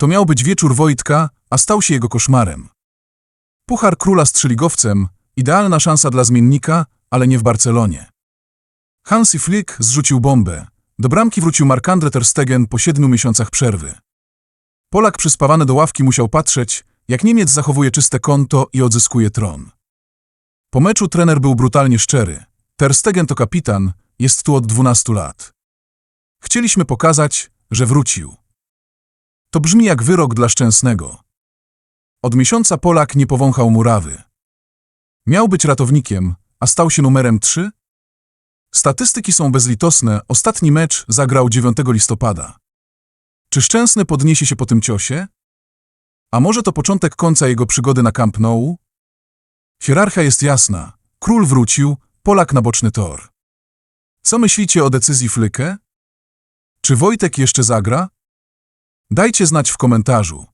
To miał być wieczór Wojtka, a stał się jego koszmarem. Puchar króla strzeliggowcem, idealna szansa dla zmiennika, ale nie w Barcelonie. Hansi Flick zrzucił bombę. Do bramki wrócił Marc-André ter Stegen po siedmiu miesiącach przerwy. Polak przyspawany do ławki musiał patrzeć, jak Niemiec zachowuje czyste konto i odzyskuje tron. Po meczu trener był brutalnie szczery. Ter Stegen to kapitan, jest tu od 12 lat. Chcieliśmy pokazać, że wrócił. To brzmi jak wyrok dla Szczęsnego. Od miesiąca Polak nie powąchał murawy. Miał być ratownikiem, a stał się numerem 3? Statystyki są bezlitosne. Ostatni mecz zagrał 9 listopada. Czy Szczęsny podniesie się po tym ciosie? A może to początek końca jego przygody na Camp Nou? Hierarchia jest jasna. Król wrócił, Polak na boczny tor. Co myślicie o decyzji Flyke? Czy Wojtek jeszcze zagra? Dajcie znać w komentarzu.